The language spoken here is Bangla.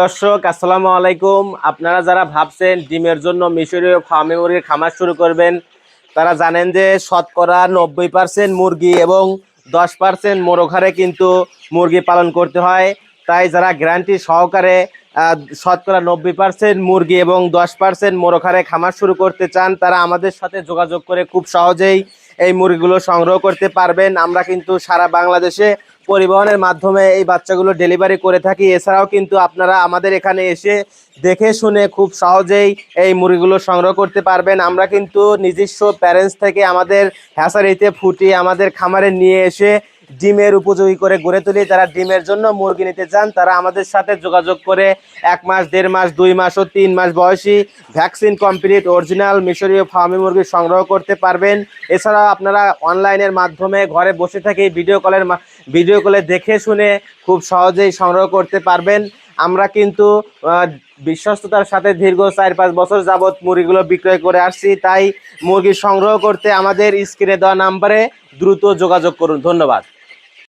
দর্শক, আসসালামু আলাইকুম। আপনারা যারা ভাবছেন ডিমের জন্য মিশরীয় ফার্মে মুরগির খামার শুরু করবেন, তারা জানেন যে শতকরা নব্বই পার্সেন্ট মুরগি এবং দশ পার্সেন্ট মোরঘরে কিন্তু মুরগি পালন করতে হয়। তাই যারা গ্যারান্টি সহকারে শতকরা নব্বই পার্সেন্ট মুরগি এবং দশ পার্সেন্ট মোরঘারে খামার শুরু করতে চান, তারা আমাদের সাথে যোগাযোগ করে খুব সহজেই এই মুরগিগুলো সংগ্রহ করতে পারবেন। আমরা কিন্তু সারা বাংলাদেশে পরিবহনের মাধ্যমে এই বাচ্চাগুলো ডেলিভারি করে থাকি। এছাড়াও কিন্তু আপনারা আমাদের এখানে এসে দেখে শুনে খুব সহজেই এই মুরগিগুলো সংগ্রহ করতে পারবেন। আমরা কিন্তু নিজস্ব প্যারেন্টস থেকে আমাদের হ্যাসারিতে ফুটিয়ে আমাদের খামারে নিয়ে এসে ডিমের উপযোগী করে গড়ে তুলি, যারা ডিমের জন্য মুরগি নিতে চান, তারা আমাদের সাথে যোগাযোগ করে এক মাস, দেড় মাস, দুই মাস ও তিন মাস বয়সী ভ্যাকসিন কমপ্লিট অরিজিনাল মিশরীয় ফার্মি মুরগি সংগ্রহ করতে পারবেন। এছাড়াও আপনারা অনলাইনের মাধ্যমে ঘরে বসে থেকে ভিডিও কলের ভিডিও কলে দেখে শুনে খুব সহজেই সংগ্রহ করতে পারবেন। আমরা কিন্তু বিশ্বস্ততার সাথে দীর্ঘ চার পাঁচ বছর যাবৎ মুরগিগুলো বিক্রয় করে আসছি। তাই মুরগি সংগ্রহ করতে আমাদের স্ক্রিনে দেওয়া নাম্বারে দ্রুত যোগাযোগ করুন। ধন্যবাদ।